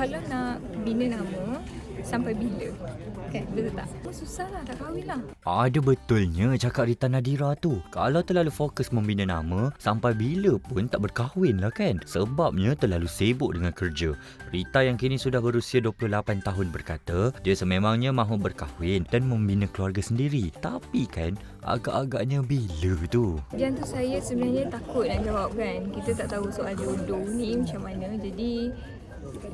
kalau nak bina nama sampai bila? Kan, betul tak? Oh, susah lah, tak kahwin lah. Ada betulnya cakap Rita Nadira tu. Kalau terlalu fokus membina nama, sampai bila pun tak berkahwin lah kan? Sebabnya terlalu sibuk dengan kerja. Rita yang kini sudah berusia 28 tahun berkata, dia sememangnya mahu berkahwin dan membina keluarga sendiri. Tapi kan, agak-agaknya bila tu? Yang tu saya sebenarnya takut nak jawab kan. Kita tak tahu soal jodoh ni macam mana. Jadi,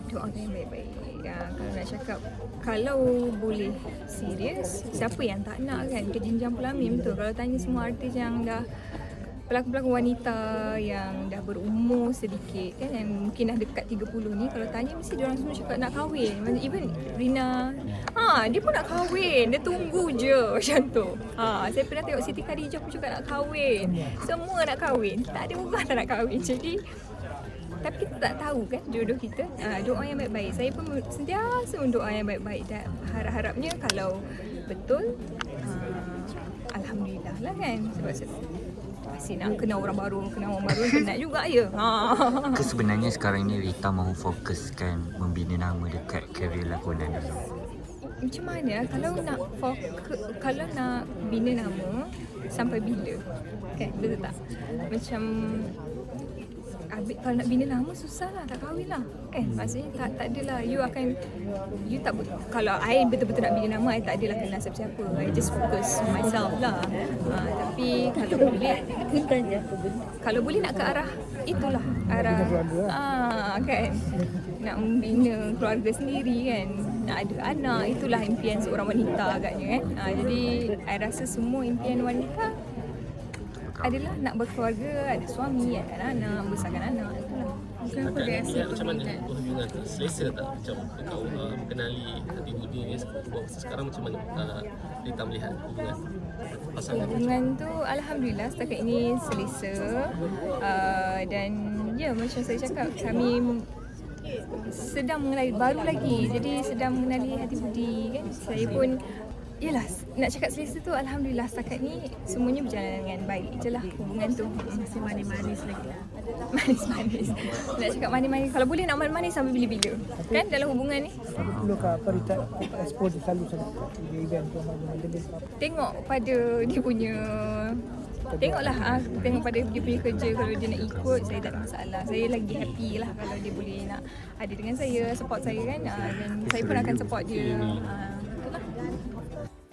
doakan yang baik-baik. Ya, kalau nak cakap, kalau boleh serius, siapa yang tak nak kan? Ke jenjang pelamin betul. Kalau tanya semua artis yang dah pelakon-pelakon wanita yang dah berumur sedikit kan yang mungkin dah dekat 30 ni kalau tanya mesti orang semua cakap nak kahwin. Macam even Rina ha dia pun nak kahwin. Dia tunggu je macam tu. Ha saya pernah tengok Siti Khadijah pun cakap nak kahwin. Semua nak kahwin. Tak ada orang tak nak kahwin. Jadi tapi kita tak tahu kan jodoh kita. Ha, doa yang baik-baik. Saya pun sentiasa mendoa yang baik-baik. Dan harap-harapnya kalau betul ha, Alhamdulillah lah kan. Sebab se- masih nak kenal orang baru kenal orang baru penat juga ya. Ha. Ke sebenarnya sekarang ni Rita mahu fokuskan membina nama dekat karier lakonan dulu. macam mana? Kalau nak fokus kalau nak bina nama sampai bila? Kan betul tak? Macam kalau nak bina nama susah lah tak kahwin lah. Kan? Maksudnya tak tak adalah you akan you tak kalau I betul-betul nak bina nama I tak adalah kenal siapa-siapa. I just focus on myself lah. Ha, tapi kalau boleh kalau boleh nak ke arah itulah arah ah kan? Nak membina keluarga sendiri kan? Nak ada anak itulah impian seorang wanita agaknya kan ha, jadi I rasa semua impian wanita adalah nak berkeluarga ada suami ada anak membesarkan anak itulah. Kenapa dia rasa macam mana hubungan tu? Selesa tak macam kau uh, mengenali hati budi ni sekarang macam mana uh, Rita melihat hubungan pasangan hubungan tu alhamdulillah setakat ini selesa. Uh, dan ya macam saya cakap kami sedang mengenali baru lagi. Jadi sedang mengenali hati budi kan? Saya pun Yelah, nak cakap selesa tu Alhamdulillah setakat ni semuanya berjalan dengan baik je lah hubungan tu. Masih manis-manis lagi lah. Manis-manis. Nak cakap manis-manis, kalau boleh nak manis-manis sampai bila-bila. Kan dalam hubungan ni? Perlukah apa Rita dia selalu event tu Tengok pada dia punya Tengoklah ah, Tengok pada dia punya kerja Kalau dia nak ikut Saya tak ada masalah. Saya lagi happy lah Kalau dia boleh nak Ada dengan saya Support saya kan? Ah, Dan saya pun akan support dia. Ah, hablar.